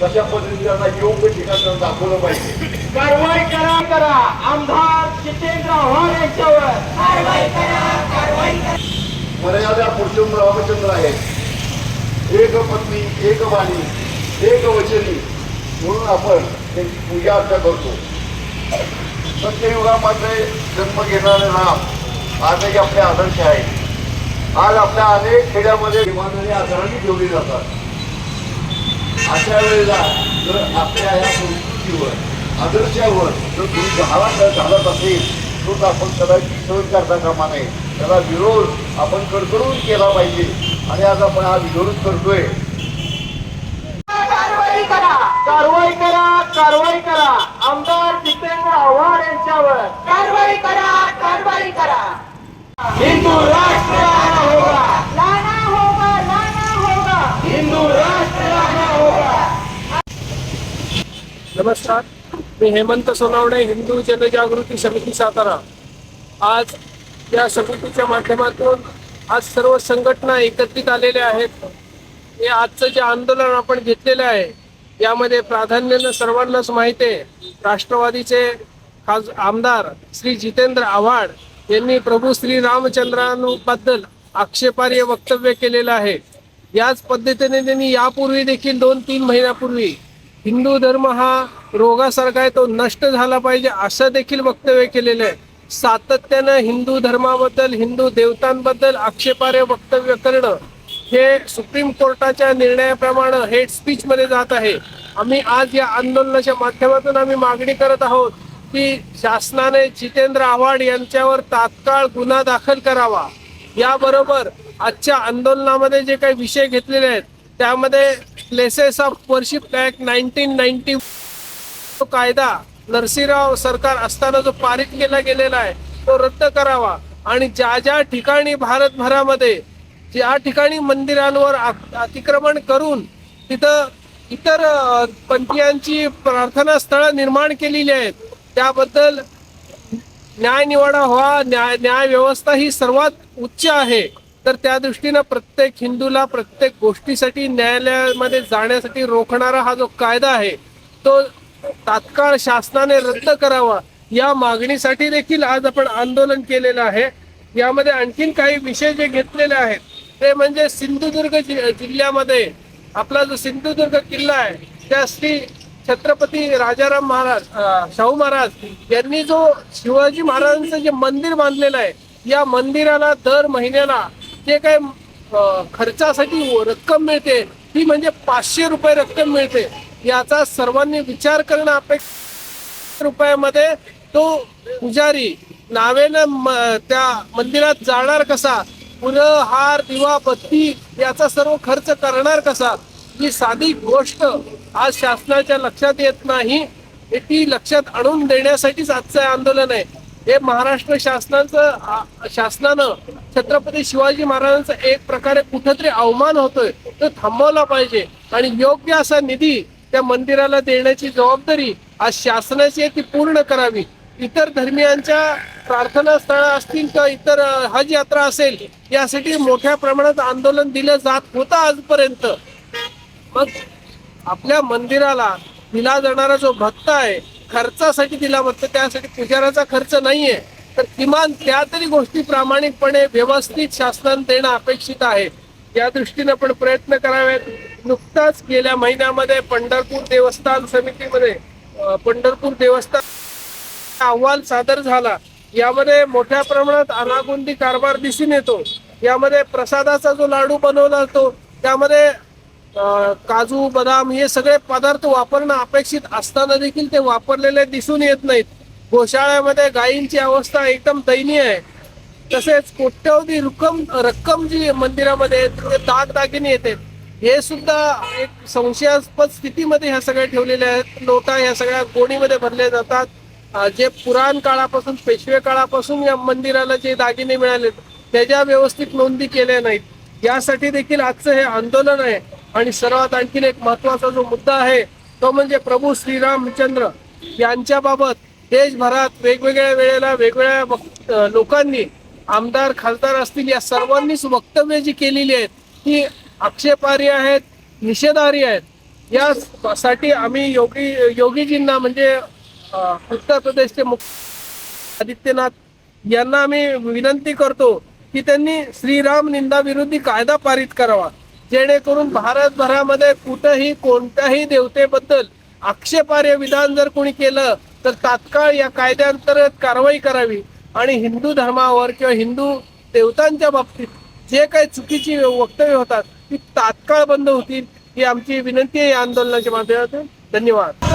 तशा पद्धतीने त्यांना योग्य ठिकाण दाखवलं पाहिजे. कारवाई करा करा. आमदार जितेंद्र आव्हाड यांच्यावर. मर्यादा पुरुषोत्तम रामचंद्र आहेत. एक पत्नी एक वाणी एक वचनी म्हणून आपण त्यांची पूजा अर्चा करतो. सत्ययुगामध्ये जन्म घेणारे राम आजही आपले आदर्श आहेत. आज आपल्या अनेक खेड्यामध्ये विमानाने आदरणी ठेवली जातात. अशा वेळेला जर आपल्या या संस्कृतीवर आदर्शावर जर तुम्ही घाला घालत असेल तर आपण कदाचित सहन करता कामा नये त्याला विरोध आपण कडकडून केला पाहिजे. आणि आज आपण हा विरोध करतोय. कारवाई करा. कारवाई करा कारवाई करा आमदार जितेंद्र आव्हाड यांच्यावर कारवाई करा कारवाई करा हिंदू राष्ट्र लाना होगा लाना होगा लाना होगा हिंदू राष्ट्र लाना होगा नमस्कार. मी हेमंत सोनावणे हिंदू जनजागृती समिती सातारा. आज या समितीच्या माध्यमातून आज सर्व संघटना एकत्रित आलेल्या आहेत. हे आजचं जे आंदोलन आपण घेतलेलं आहे यामध्ये प्राधान्यानं सर्वांनाच माहिती आहे. राष्ट्रवादीचे खास आमदार श्री जितेंद्र आव्हाड यांनी प्रभू श्री रामचंद्रांबद्दल आक्षेपार्ह वक्तव्य केलेलं आहे. याच पद्धतीने त्यांनी यापूर्वी देखील दोन तीन महिन्यापूर्वी हिंदू धर्म हा रोगासारखा आहे तो नष्ट झाला पाहिजे असं देखील वक्तव्य केलेलं आहे. सातत्यानं हिंदू धर्माबद्दल हिंदू देवतांबद्दल आक्षेपार्ह वक्तव्य करणं हे सुप्रीम कोर्टाच्या निर्णयाप्रमाणे हेट स्पीच मध्ये जात आहे. आम्ही आज या आंदोलनाच्या माध्यमातून आम्ही मागणी करत आहोत की शासनाने जितेंद्र आव्हाड यांच्यावर तात्काळ गुन्हा दाखल करावा. याबरोबर आजच्या आंदोलनामध्ये जे काही विषय घेतलेले आहेत त्यामध्ये places of worship act nineteen ninety तो कायदा नरसिंहराव सरकार असताना जो पारित केला गेलेला आहे तो रद्द करावा. आणि ज्या ज्या ठिकाणी भारतभरामध्ये ज्या ठिकाणी मंदिरांवर आ- अतिक्रमण करून तिथं इतर पंथीयांची प्रार्थना स्थळं निर्माण केलेली आहेत त्याबद्दल न्यायनिवाडा व्हा न्याय न्याय व्यवस्था ही सर्वात उच्च आहे. तर त्या दृष्टीनं प्रत्येक हिंदूला प्रत्येक गोष्टीसाठी न्यायालयामध्ये जाण्यासाठी रोखणारा हा जो कायदा आहे तो तात्काळ शासनाने रद्द करावा या मागणीसाठी देखील आज आपण आंदोलन केलेलं आहे. यामध्ये आणखीन काही विषय जे घेतलेले आहेत ते म्हणजे सिंधुदुर्ग जि- जिल्ह्यामध्ये आपला जो सिंधुदुर्ग किल्ला आहे त्या श्री छत्रपती राजाराम महाराज शाहू महाराज यांनी जो शिवाजी महाराजांचं जे मंदिर बांधलेलं आहे या मंदिराला दर महिन्याला जे काय खर्चासाठी रक्कम मिळते ती म्हणजे पाचशे रुपये रक्कम मिळते. याचा सर्वांनी विचार करणं अपेक्षा रुपयामध्ये तो पुजारी नावेनं त्या मंदिरात जाणार कसा? फुलं हार दिवा बत्ती याचा सर्व खर्च करणार कसा? ही साधी गोष्ट आज शासनाच्या लक्षात येत नाही. हे ती लक्षात आणून देण्यासाठीच आजचं आंदोलन आहे. हे महाराष्ट्र शासनाचं शासनानं छत्रपती शिवाजी महाराजांचा एक प्रकारे कुठंतरी अवमान होतोय तो थांबवला पाहिजे. आणि योग्य असा निधी त्या मंदिराला देण्याची जबाबदारी आज शासनाची आहे ती पूर्ण करावी. इतर धर्मियांच्या प्रार्थना स्थळं असतील किंवा इतर हज यात्रा असेल यासाठी मोठ्या प्रमाणात आंदोलन दिलं जात होतं आजपर्यंत. मग आपल्या मंदिराला दिला जाणारा जो भत्ता आहे खर्चासाठी दिला भत्ता त्यासाठी पुजाराचा खर्च नाहीये. तर किमान त्या तरी गोष्टी प्रामाणिकपणे व्यवस्थित शासनाने देणं अपेक्षित आहे. या दृष्टीने पण प्रयत्न करावेत. नुकताच गेल्या महिन्यामध्ये पंढरपूर देवस्थान समितीमध्ये पंढरपूर देवस्थान अहवाल सादर झाला. यामध्ये मोठ्या प्रमाणात अनागोंदी कारभार दिसून येतो. यामध्ये प्रसादाचा जो लाडू बनवला जातो त्यामध्ये काजू बदाम हे सगळे पदार्थ वापरणं अपेक्षित असताना देखील ते वापरलेले दिसून येत नाहीत. गोशाळ्यामध्ये गायींची अवस्था एकदम दयनीय आहे. तसेच कोट्यवधी रक्कम रक्कम जी मंदिरामध्ये ते दाग दागिने येते. हे सुद्धा एक संशयास्पद स्थितीमध्ये ह्या सगळ्या ठेवलेल्या आहेत. नोटा ह्या सगळ्या गोणीमध्ये भरल्या जातात. जे पुराण काळापासून पेशवे काळापासून या मंदिराला जे दागिने मिळाले त्याच्या व्यवस्थित नोंदी केल्या नाहीत. यासाठी देखील आजचं हे आंदोलन आहे. आणि सर्वात आणखीन एक महत्त्वाचा जो मुद्दा आहे तो म्हणजे प्रभू श्रीरामचंद्र यांच्याबाबत देशभरात वेगवेगळ्या वेळेला वेगवेगळ्या लोकांनी आमदार खासदार असतील या सर्वांनीच वक्तव्य जी केलेली आहेत ती आक्षेपार्ह आहेत निषेधार्ह आहेत. यासाठी आम्ही योगी योगीजींना म्हणजे उत्तर प्रदेशचे मुख्य आदित्यनाथ यांना आम्ही विनंती करतो की त्यांनी श्रीराम निंदा विरोधी कायदा पारित करावा. जेणेकरून भारतभरामध्ये कुठंही कोणत्याही देवतेबद्दल आक्षेपार्ह विधान जर कोणी केलं तर तात्काळ या कायद्याअंतर्गत कारवाई करावी आणि हिंदू धर्मावर किंवा हिंदू देवतांच्या बाबतीत जे काही चुकीची वक्तव्य होतात ती तात्काळ बंद होतील ही आमची विनंती आहे या आंदोलनाच्या माध्यमातून. धन्यवाद.